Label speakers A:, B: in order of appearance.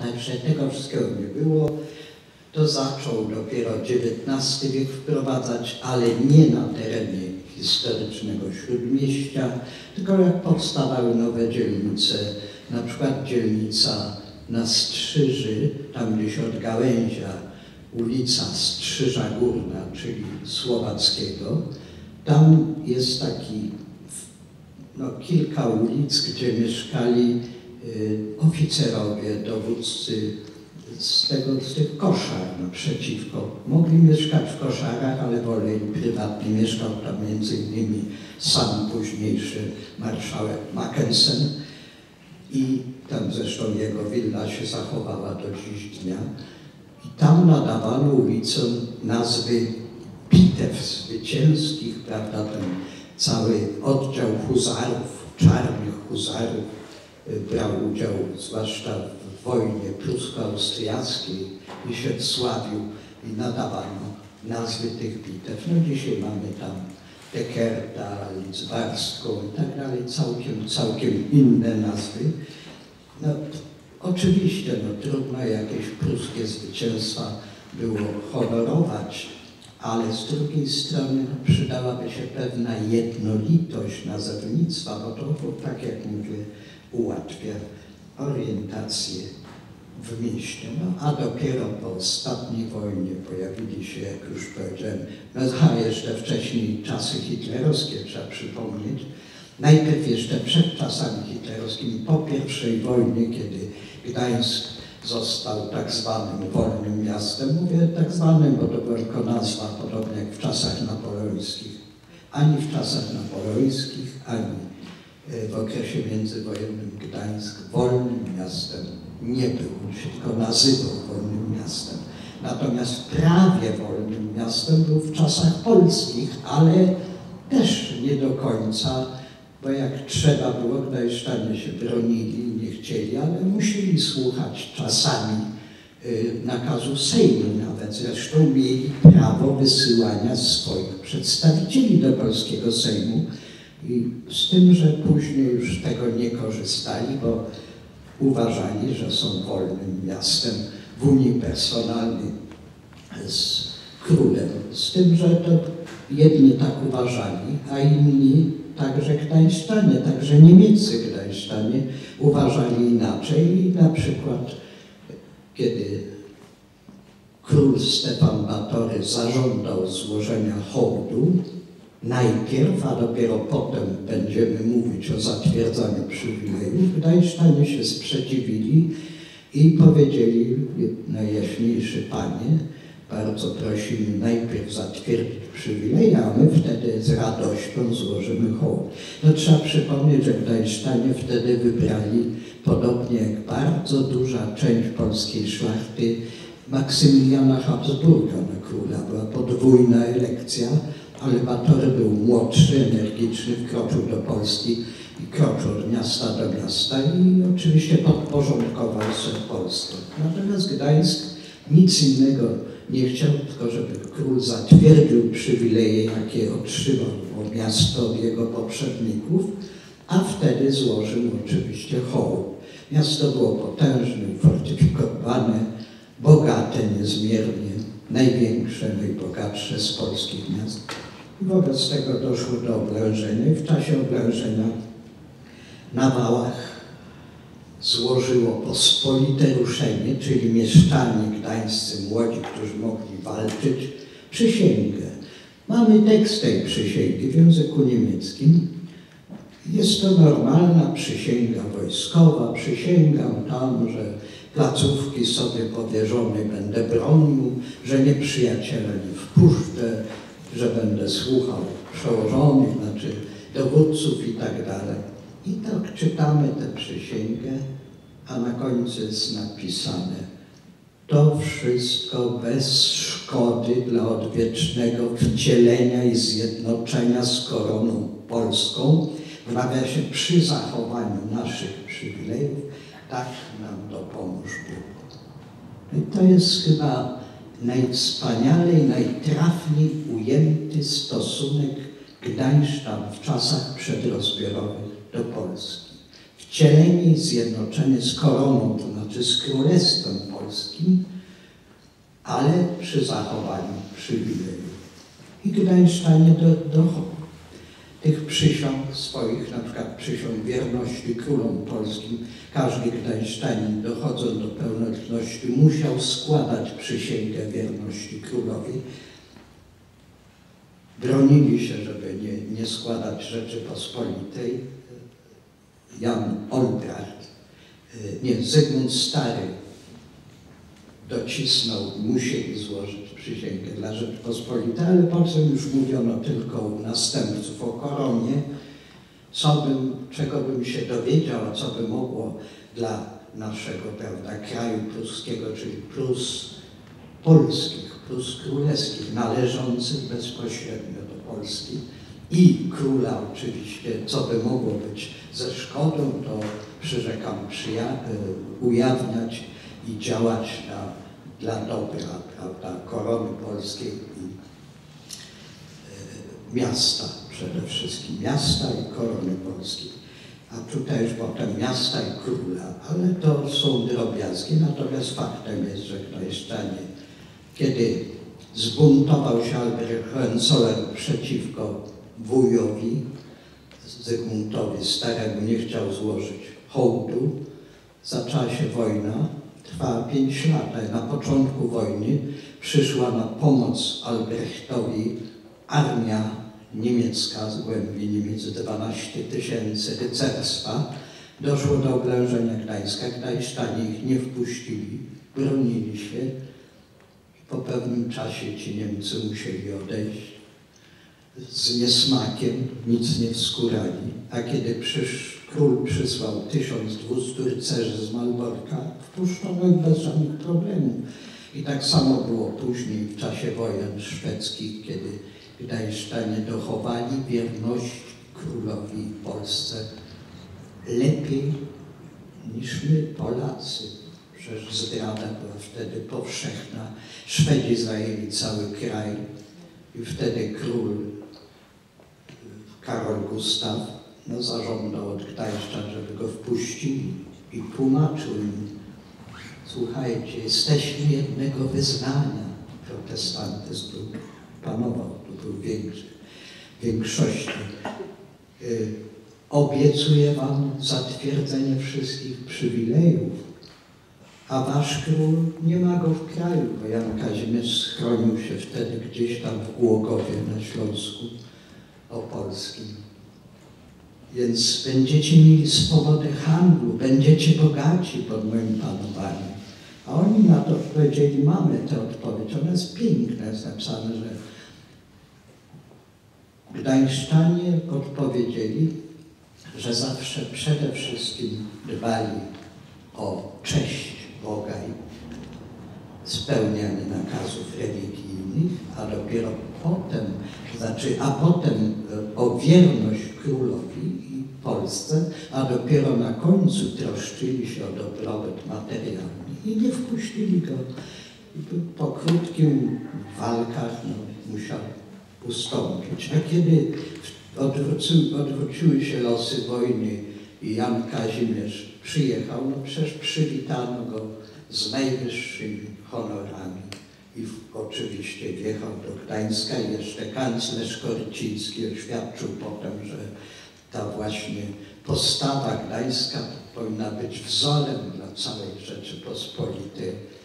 A: Także tego wszystkiego nie było. To zaczął dopiero XIX wiek wprowadzać, ale nie na terenie historycznego Śródmieścia, tylko jak powstawały nowe dzielnice, na przykład dzielnica na Strzyży, tam gdzieś od gałęzia, ulica Strzyża Górna, czyli Słowackiego, tam jest taki no, kilka ulic, gdzie mieszkali oficerowie, dowódcy z, tego, z tych koszar naprzeciwko. Mogli mieszkać w koszarach, ale woleli prywatnie. Mieszkał tam między innymi sam późniejszy marszałek Mackensen i tam zresztą jego willa się zachowała do dziś dnia. I tam nadawano ulicom nazwy bitew zwycięskich, prawda, ten cały oddział huzarów, czarnych huzarów y, brał udział zwłaszcza w wojnie prusko-austriackiej i się sławił i nadawano nazwy tych bitew. No dzisiaj mamy tam Dekerta, Lidzbarską i tak dalej, całkiem, całkiem inne nazwy. No, oczywiście no, trudno jakieś pruskie zwycięstwa było honorować, ale z drugiej strony przydałaby się pewna jednolitość nazewnictwa, bo to, tak jak mówię, ułatwia orientację w mieście. No, a dopiero po ostatniej wojnie pojawili się, jak już powiedziałem, no a jeszcze wcześniej czasy hitlerowskie, trzeba przypomnieć, najpierw jeszcze przed czasami hitlerowskimi, po pierwszej wojnie, kiedy Gdańsk został tak zwanym wolnym miastem. Mówię tak zwanym, bo to była tylko nazwa, podobnie jak w czasach napoleońskich. Ani w czasach napoleońskich, ani e, w okresie międzywojennym Gdańsk wolnym miastem nie był. Się tylko nazywał wolnym miastem. Natomiast prawie wolnym miastem był w czasach polskich, ale też nie do końca, bo jak trzeba było, Gdańszczanie się bronili, nie chcieli, ale musieli słuchać czasami y, nakazu Sejmu nawet. Zresztą mieli prawo wysyłania swoich przedstawicieli do polskiego Sejmu i z tym, że później już tego nie korzystali, bo uważali, że są wolnym miastem w Unii Personalnej z królem. Z tym, że to jedni tak uważali, a inni także gdańszczanie, także niemieccy gdańszczanie uważali inaczej. I na przykład kiedy król Stefan Batory zażądał złożenia hołdu, najpierw, a dopiero potem będziemy mówić o zatwierdzaniu przywilejów, gdańszczanie się sprzeciwili i powiedzieli, najjaśniejszy panie, bardzo prosimy najpierw zatwierdzić przywileje, a my wtedy z radością złożymy hołd. No trzeba przypomnieć, że Gdańszczanie wtedy wybrali, podobnie jak bardzo duża część polskiej szlachty, Maksymiliana Habsburga na króla. Była podwójna elekcja, ale Batory był młodszy, energiczny, wkroczył do Polski i kroczył od miasta do miasta i oczywiście podporządkował sobie Polskę. Natomiast Gdańsk nic innego nie chciał tylko, żeby król zatwierdził przywileje, jakie otrzymał miasto od jego poprzedników, a wtedy złożył oczywiście hołd. Miasto było potężne, fortyfikowane, bogate niezmiernie, największe, najbogatsze z polskich miast. Wobec tego doszło do oblężenia i w czasie oblężenia na wałach złożyło pospolite ruszenie, czyli mieszczanie gdańscy młodzi, którzy mogli walczyć, przysięgę. Mamy tekst tej przysięgi w języku niemieckim. Jest to normalna przysięga wojskowa. Przysięgam tam, że placówki sobie powierzone będę bronił, że nieprzyjaciela nie wpuszczę, że będę słuchał przełożonych, znaczy dowódców i tak dalej. I tak czytamy tę przysięgę, a na końcu jest napisane to wszystko bez szkody dla odwiecznego wcielenia i zjednoczenia z koroną polską, wmawia się przy zachowaniu naszych przywilejów, tak nam dopomóż Bóg. I to jest chyba najwspanialej, najtrafniej ujęty stosunek Gdańszczan w czasach przedrozbiorowych do Polski. Wcielenie i zjednoczenie z koroną, to znaczy z Królestwem Polskim, ale przy zachowaniu przywileju. I Gdańszczanie do, dochodzą tych przysiąg swoich, na przykład przysiąg wierności królom polskim, każdy Gdańszczanin dochodząc do pełnotności musiał składać przysięgę wierności królowi. Bronili się, żeby nie, nie składać Rzeczypospolitej. Jan Olbrat, nie, Zygmunt Stary docisnął, musieli złożyć przysięgę dla Rzeczypospolitej, ale potem już mówiono tylko u następców o koronie, co bym, czego bym się dowiedział, co by mogło dla naszego prawda, kraju pruskiego, czyli Prus polskich, Prus królewskich, należących bezpośrednio do Polski i króla oczywiście, co by mogło być ze szkodą, to przyrzekam ujawniać i działać na dla dobra prawda, korony polskiej i e, miasta, przede wszystkim miasta i korony polskiej. A tutaj już potem miasta i króla, ale to są drobiazgi, natomiast faktem jest, że Gdańszczanie, kiedy zbuntował się Albrecht Hohenzollern przeciwko wujowi, Zygmuntowi Staremu nie chciał złożyć hołdu, zaczęła się wojna, trwała 5 lat. Na początku wojny przyszła na pomoc Albrechtowi armia niemiecka z głębi Niemiec, 12 tysięcy rycerstwa. Doszło do oblężenia Gdańska. Gdańszczanie ich nie wpuścili, bronili się po pewnym czasie ci Niemcy musieli odejść z niesmakiem, nic nie wskórali. A kiedy przysz, król przysłał 1200 rycerzy z Malborka, wpuszczono bez żadnych problemów. I tak samo było później w czasie wojen szwedzkich, kiedy Gdańszczanie dochowali wierność królowi Polsce lepiej niż my, Polacy. Przecież zdrada była wtedy powszechna. Szwedzi zajęli cały kraj i wtedy król Karol Gustaw no, zażądał od Gdańszczan, żeby go wpuścili i tłumaczył im, słuchajcie, jesteśmy jednego wyznania. Protestantyzm panował, tu był większy, większości. Y, obiecuję wam zatwierdzenie wszystkich przywilejów, a wasz król nie ma go w kraju, bo Jan Kazimierz schronił się wtedy gdzieś tam w Głogowie na Śląsku opolskim. Więc będziecie mieli swobodę handlu, będziecie bogaci pod moim panowaniem. A oni na to odpowiedzieli, mamy tę odpowiedź. Ona jest piękna, jest napisane, że Gdańszczanie odpowiedzieli, że zawsze przede wszystkim dbali o cześć Boga i spełnianie nakazów religijnych, a dopiero potem, znaczy, a potem e, o wierność królowi i Polsce, a dopiero na końcu troszczyli się o dobrobyt materialny i nie wpuścili go. Po krótkim walkach no, musiał ustąpić. A kiedy odwróciły, odwróciły się losy wojny i Jan Kazimierz przyjechał, no przecież przywitano go z najwyższymi honorami. I oczywiście wjechał do Gdańska i jeszcze kanclerz Korciński oświadczył potem, że ta właśnie postawa gdańska powinna być wzorem dla całej Rzeczypospolitej.